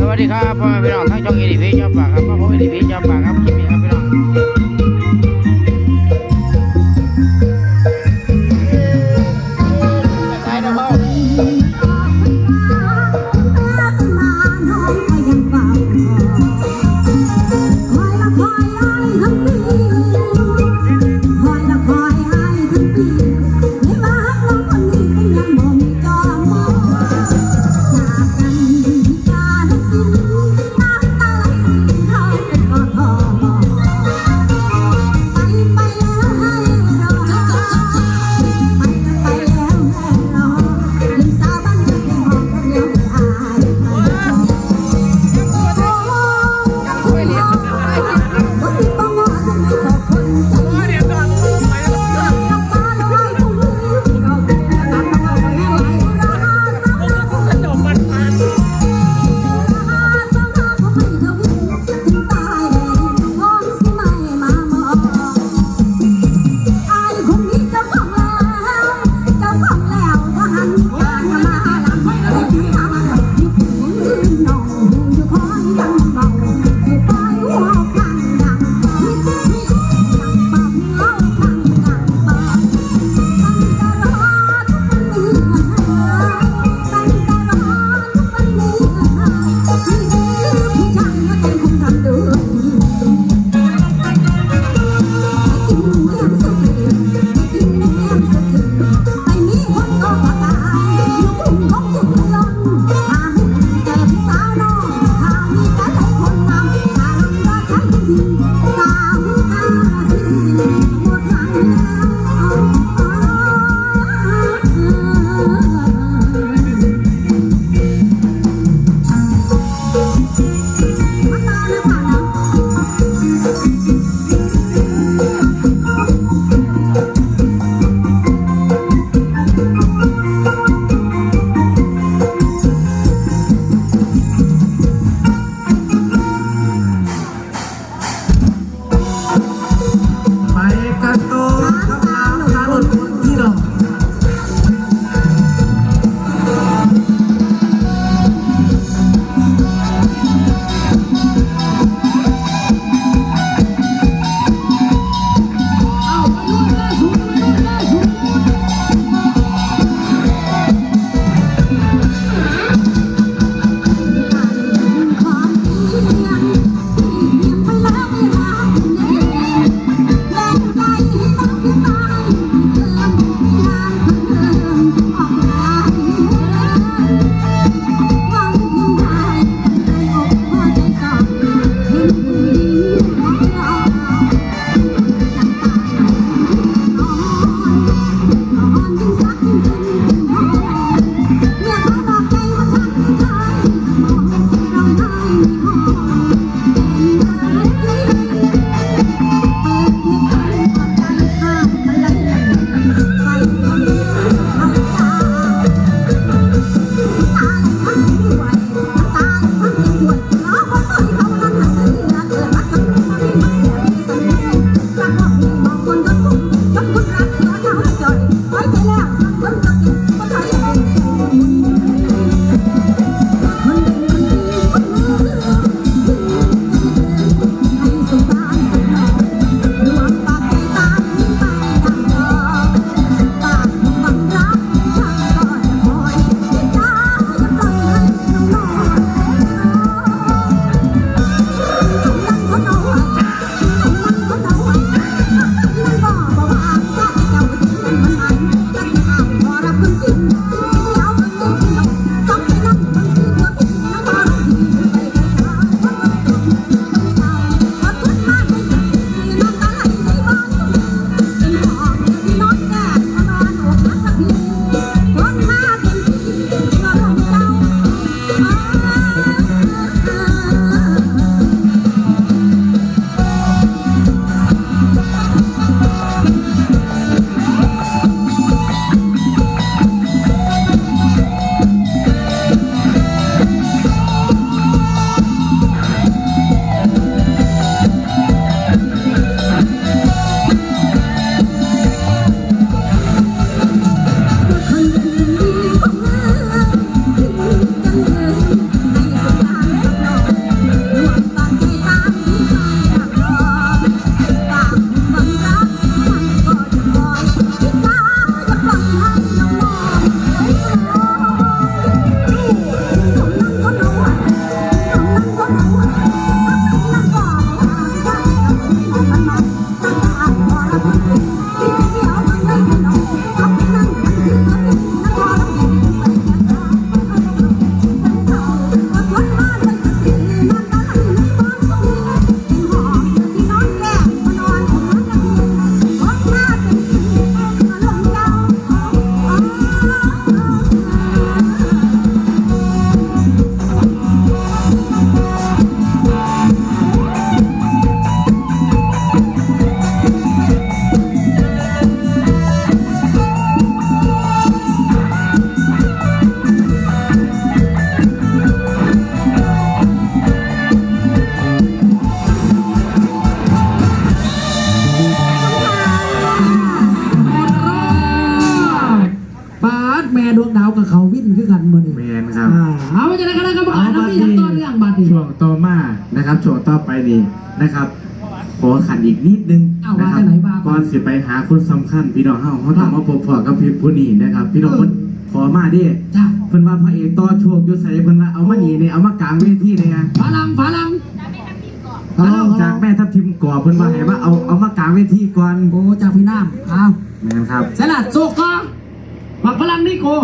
สวัสดีครับพ่อแม่พี่น้องทั้งช่องอีดีพีชอบปากครับพ่อผมเอดีพีชอบปากครับ บัตรอีกช่วงต่อมานะครับช่วงต่อไปนี่นะครับ ขอขันอีกนิดนึงเอานะว่าครัจะไหนบ้างก่อนสิไปหาคนสำคัญพี่น้องเฮาเขาต้องมาพบพอกับพี่ผู้นี้นะครับ พี่น้องเออคนขอมาดิจ้าเพิ่นว่าพระเอกต่อโชคอยู่ใส่เพิ่นว่าเอามานี่นี่เอามากลางเวทีเลยไงฝรั่งฝรั่งฮัลโหลจากแม่ทัพทิมก่อเพิ่นว่าให้ว่าเอาเอามากลางเวทีก่อนโอ้จากพี่น้ำเอาแม่นครับ สลัดโซกก็หมักพลังนี่โก